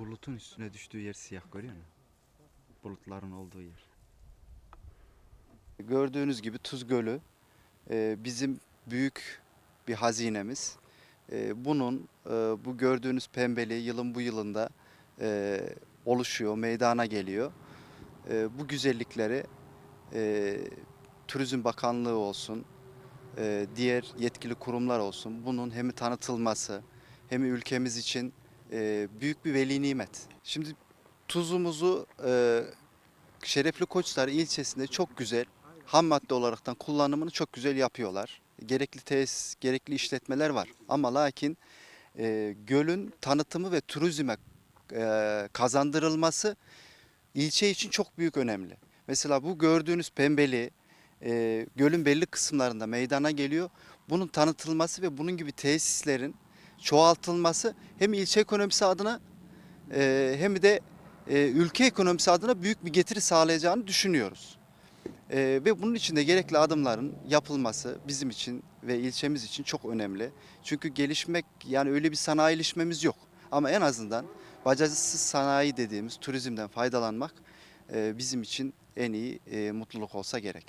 Bulutun üstüne düştüğü yer siyah görüyor musun? Bulutların olduğu yer. Gördüğünüz gibi Tuz Gölü e, bizim büyük bir hazinemiz. E, Bunun e, bu gördüğünüz pembeli yılın bu yılında oluşuyor, meydana geliyor. Bu güzellikleri Turizm Bakanlığı olsun, diğer yetkili kurumlar olsun bunun hem tanıtılması hem ülkemiz için e, büyük bir veli nimet. Şimdi tuzumuzu e, Şerefli Koçlar ilçesinde çok güzel ham madde olaraktan kullanımını çok güzel yapıyorlar. Gerekli tesis, gerekli işletmeler var. Ama lakin e, gölün tanıtımı ve turizme e, kazandırılması ilçe için çok büyük önemli. Mesela bu gördüğünüz pembeli e, gölün belli kısımlarında meydana geliyor. Bunun tanıtılması ve bunun gibi tesislerin çoğaltılması hem ilçe ekonomisi adına e, hem de e, ülke ekonomisi adına büyük bir getiri sağlayacağını düşünüyoruz. E, ve bunun için de gerekli adımların yapılması bizim için ve ilçemiz için çok önemli. Çünkü gelişmek yani öyle bir sanayileşmemiz yok. Ama en azından bacasız sanayi dediğimiz turizmden faydalanmak e, bizim için en iyi e, mutluluk olsa gerek.